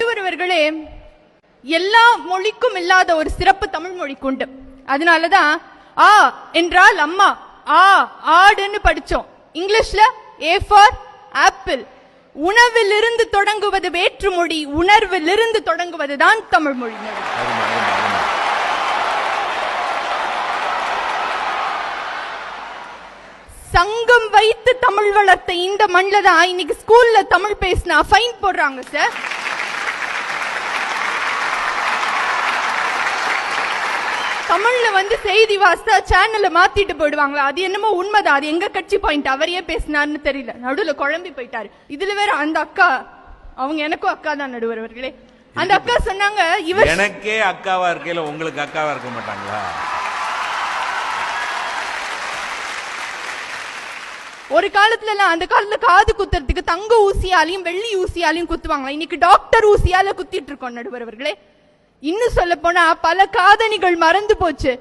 திருவருவர்களே எல்லா மொழிக்கும் இல்லாத ஒரு சிறப்பு தமிழ் மொழிக்கு உண்டு. அதனாலதான் ஆ என்றால் அம்மா ஆ ஆடுன்னு படிச்சோம். இங்கிலீஷ்ல ஏ ஃபார் ஆப்பிள் உணவிலிருந்து தொடங்குவது வேற்றுமொழி உணர்விலிருந்து தொடங்குவது தான் தமிழ் மொழி. சங்கம் வைத்து தமிழ் வளர்த்த இந்த மண்ணில் தான் இன்னைக்கு ஸ்கூல்ல தமிழ் பேசினா ஃபைன் போடுறாங்க சார் தமிழ்ல வந்து செய்தி வாசித்தா சேனல்ல மாத்திட்டு போயிடுவாங்களா? அது என்னமோ உண்மைதான். அது எங்க கட்சி பாயிண்ட் அவரையே பேசினார்னு தெரியல. நடுவுல குழம்பி போயிட்டாரு. இதுல வேற அந்த அக்கா அவங்க எனக்கும் அக்கா தான் நடுவர் அவர்களே. அந்த அக்கா சொன்னாங்க இவர் எனக்கே அக்காவா இருக்கையில உங்களுக்கு அக்காவா இருக்க மாட்டாங்களா? ஒரு காலத்துல எல்லாம் அந்த காலத்துல காது குத்துறதுக்கு தங்க ஊசியாலையும் வெள்ளி ஊசியாலையும் குத்துவாங்களா இன்னைக்கு டாக்டர் ஊசியால குத்திட்டு இருக்கோம் நடுவர் அவர்களே. இன்னும் சொல்ல போனா பல காதணிகள் மறந்து போச்சு.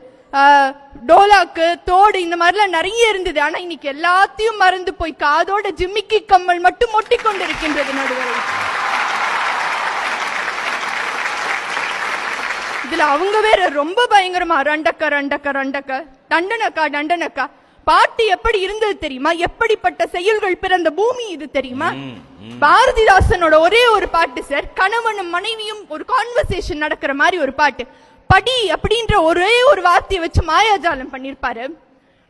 டோலாக்கு தோடு இந்த மாதிரிலாம் நிறைய இருந்தது. ஆனா இன்னைக்கு எல்லாத்தையும் மறந்து போய் காதோட ஜிம்மிக்கி கம்மல் மட்டும் ஒட்டி கொண்டிருக்கின்றது நடுவர். இதுல அவங்க வேற ரொம்ப பயங்கரமா ரண்டக்க ரண்டக்க ரண்டக்க தண்டனக்கா டண்டனக்கா பாட்டு எப்படி இருந்தது தெரியுமா? எப்படிப்பட்ட செயல்கள் பிறந்த பூமி இது தெரியுமா? பாரதிதாசனோட ஒரே ஒரு பாட்டு சார். கணவனும் மனைவியும் ஒரு கான்வர்சேஷன் நடக்கிற மாதிரி ஒரு பாட்டு. படி அப்படின்ற ஒரே ஒரு வார்த்தையை வச்சு மாயாஜாலம் பண்ணிருப்பாரு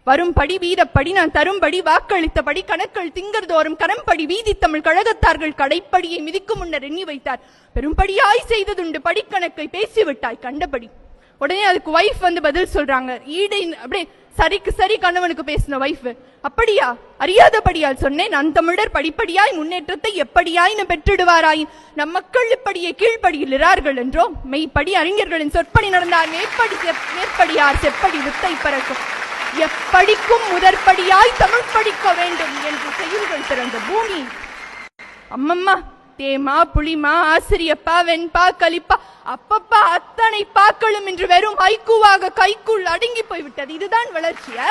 வரும்படி வீரப்படி நான் தரும்படி வாக்களித்தபடி கணக்கள் திங்கர்தோறும் கரம்படி வீதி தமிழ் கழகத்தார்கள் கடைப்படியை மிதிக்கும் முன்னர் எண்ணி வைத்தார். பெரும்படியாய் செய்ததுண்டு படிக்கணக்கை பேசிவிட்டாய் கண்டபடி. உடனே அதுக்கு வைஃப் வந்து பதில் சொல்றாங்க. ஈடை அப்படியே சரிக்கு சரி கணவனுக்கு பேசின வைஃப் அப்படியா? அறியாதபடியால் சொன்னேன். நான் தமிழர் படிப்படியாய் முன்னேற்றத்தை எப்படியாய் பெற்றிடுவாராய் நம் மக்கள் இப்படியே கீழ்ப்படியில் என்றோ மெய்ப்படி அறிஞர்களின் சொற்படி நடந்தார். மேற்படி செப்- மேற்படியார் செப்படி வித்தை பறக்கும். எப்படிக்கும் முதற்படியாய் தமிழ் படிக்க வேண்டும் என்று செய்யுங்கள் பிறந்த பூமி. அம்மம்மா தேமா புளிமா ஆசிரியப்பா வெண்பா கலிப்பா அப்பப்பா அத்தனை பாக்களும் இன்று வெறும் ஐக்குவாக கைக்குள் அடங்கி போய்விட்டது. இதுதான் வளர்ச்சியா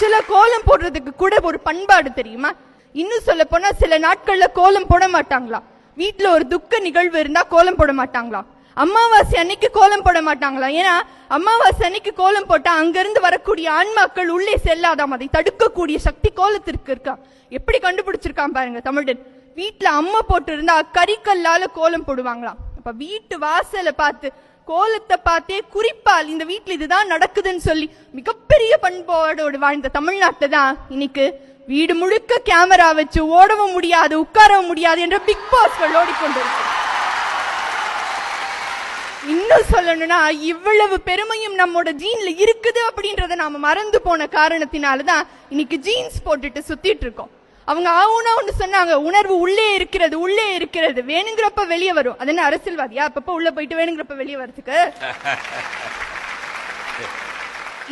சில கோலம் போடுறதுக்கு கூட ஒரு பண்பாடு தெரியுமா? இன்னும் சொல்ல போனா சில நாட்கள்ல கோலம் போட மாட்டாங்களா? வீட்டுல ஒரு துக்க நிகழ்வு இருந்தா கோலம் போட மாட்டாங்களா? அமாவாசை அன்னைக்கு கோலம் போட மாட்டாங்களா? ஏன்னா அமாவாசை அன்னைக்கு கோலம் போட்டா அங்கிருந்து வரக்கூடிய ஆன்மாக்கள் உள்ளே செல்லாதாம். அதை தடுக்கக்கூடிய சக்தி கோலத்திற்கு இருக்கா. எப்படி கண்டுபிடிச்சிருக்கான் பாருங்க தமிழன். வீட்டுல அம்மா போட்டு இருந்தா கறிக்கல்லால கோலம் போடுவாங்களாம். அப்ப வீட்டு வாசலை பார்த்து கோலத்தை பார்த்தே குறிப்பால் இந்த வீட்டுல இதுதான் நடக்குதுன்னு சொல்லி மிகப்பெரிய பண்பாடோடு வாழ்ந்த தமிழ்நாட்டை தான் இன்னைக்கு வீடு முழுக்க கேமரா வச்சு ஓடவும் முடியாது உட்காரவும் முடியாது என்ற பிக் பாஸ்கள் ஓடிக்கொண்டிருக்கு. இன்னும் சொல்லணும்னா இவ்வளவு பெருமையும் நம்மோட ஜீன்ல இருக்குது அப்படின்றத நாம மறந்து போன காரணத்தினாலதான் இன்னைக்கு ஜீன்ஸ் போட்டுட்டு சுத்திட்டு இருக்கோம். அவங்க ஆவுனா ஒன்று சொன்னாங்க உணர்வு உள்ளே இருக்கிறது உள்ளே இருக்கிறது. வேணுங்கிறப்ப வெளியே வரும். அது என்ன அரசியல்வாதியா? அப்பப்ப உள்ள போயிட்டு வேணுங்கிறப்ப வெளியே வரதுக்கு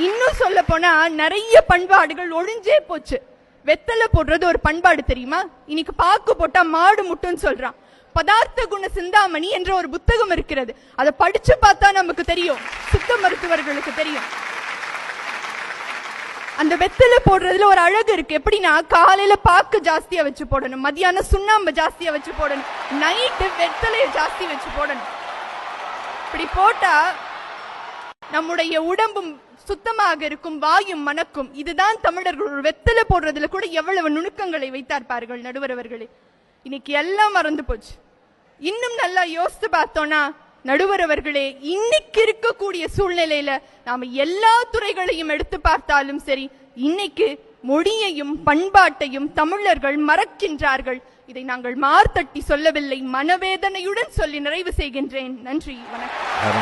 இன்னும் சொல்ல போனா நிறைய பண்பாடுகள் ஒழிஞ்சே போச்சு. வெத்தலை போடுறது ஒரு பண்பாடு தெரியுமா? இன்னைக்கு பாக்கு போட்டா மாடு முட்டுன்னு சொல்றான். பதார்த்த குண சிந்தாமணி என்ற ஒரு புத்தகம் இருக்கிறது. அதை படிச்சு பார்த்தா நமக்கு தெரியும். சித்த மருத்துவர்களுக்கு தெரியும். அந்த வெத்தலை போடுறதுல ஒரு அழகு இருக்கு. எப்படின்னா காலையில பாக்கு ஜாஸ்தியா வச்சு போடணும். மதியானம் சுண்ணாம்பு ஜாஸ்தியா வச்சு போடணும். நைட்டு வெத்தலைய ஜாஸ்தி வச்சு போடணும். இப்படி போட்டா நம்முடைய உடம்பும் சுத்தமாக இருக்கும் வாயும் மணக்கும். இதுதான் தமிழர்கள் ஒரு வெத்தலை போடுறதுல கூட எவ்வளவு நுணுக்கங்களை வைத்தார்ப்பார்கள் நடுவரவர்களே இன்னைக்கு எல்லாம் மறந்து போச்சு. இன்னும் நல்லா யோசித்து பார்த்தோம்னா நடுவர் அவர்களே இன்னைக்கு இருக்கக்கூடிய சூழ்நிலையில நாம எல்லா துறைகளையும் எடுத்து பார்த்தாலும் சரி இன்னைக்கு மொழியையும் பண்பாட்டையும் தமிழர்கள் மறக்கின்றார்கள். இதை நாங்கள் மார்த்தட்டி சொல்லவில்லை மனவேதனையுடன் சொல்லி நிறைவு செய்கின்றேன். நன்றி வணக்கம்.